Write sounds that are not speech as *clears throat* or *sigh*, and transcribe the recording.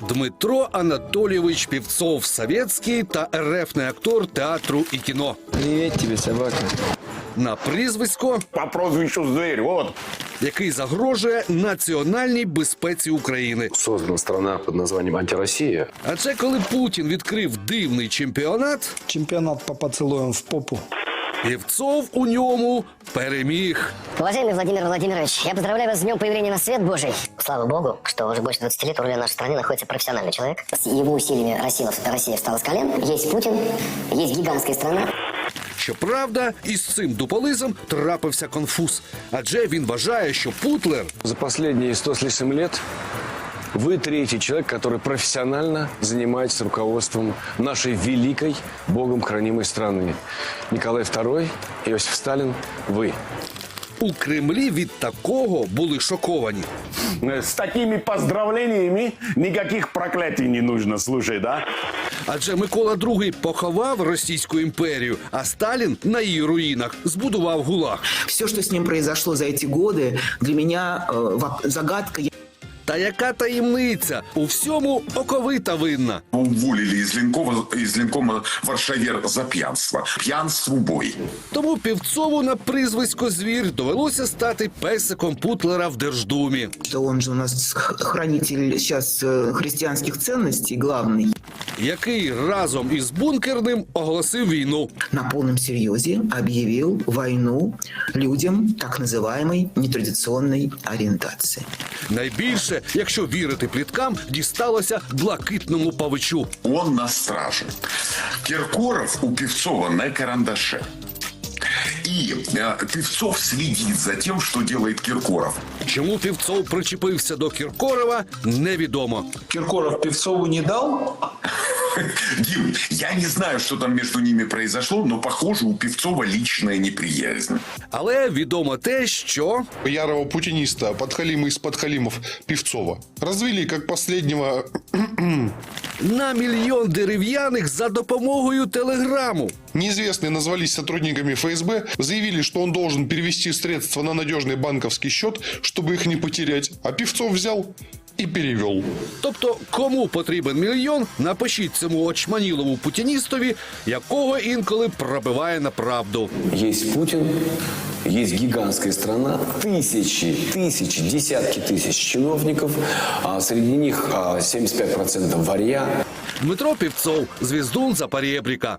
Дмитро Анатолійович Півцов, советський та РФний актор театру і кіно. Привет тебе, собака. На прізвисько, По прозвищу Зверь, вот. який загрожує національній безпеці України. создана страна под названием «Антироссия». Адже коли Путін відкрив дивний чемпіонат, Чемпионат по поцелуям в попу. Півцов у ньому переміг. Уважаемый Владимир Владимирович, я поздравляю вас с днем появления на свет Божий. Слава Богу, что уже больше 20 лет у руля нашей страны находится профессиональный человек. С его усилиями Россия, Россия встала с колен. Есть Путин, есть гигантская страна. Щоправда, із цим дуполизом трапився конфуз, адже він вважає, що Путлер За последние сто с лишним лет вы третий человек, который профессионально занимается руководством нашей великой, Богом хранимой страны. Николай II, Иосиф Сталин, вы. у Кремлі від такого були шоковані. Э, С такими поздравлениями никаких проклятий не нужно, слушай, да? Адже Микола II поховав Російську імперію, а Сталін на її руїнах збудував гулаг. Все, что с ним произошло за эти годы, для меня э, воп- загадка. Я Та яка таємниця? У всьому оковита винна. уволили із лінкова із лінкома Варшавєр за п'янство. П'янство бой. Тому Півцову на прізвисько звір довелося стати песиком Путлера в Держдумі. То он же у нас хранитель зараз християнських цінностей, ценностей главный який разом із бункерним оголосив війну. На полном серьезе объявил войну людям так называемой нетрадиционной ориентации. Найбільше, якщо вірити пліткам, дісталося блакитному павичу. Он на страже. Киркоров у Певцова на карандаше. И э, Певцов следит за тем, что делает Киркоров. Чому Півцов причепився до Кіркорова, невідомо. Киркоров Певцову не дал? *laughs* Дим, я не знаю, что там между ними произошло, но похоже у Певцова личная неприязнь. Але відомо те, що ярого путиниста подхалима из подхалимов Певцова развели как последнего *clears throat* на мільйон дерев'яних за допомогою телеграму. неизвестные назвались сотрудниками ФСБ, заявили, что он должен перевести средства на надежный банковский счет, чтобы их не потерять, а Певцов взял и перевел. Тобто, кому потрібен мільйон, напишіть цьому очманілому путіністові, якого інколи пробиває на правду. Есть Путин, есть гигантская страна, тысячи, тысячи, десятки тысяч чиновников, а среди них а, 75% варья. Дмитро Півцов, звіздун за Парєбріка.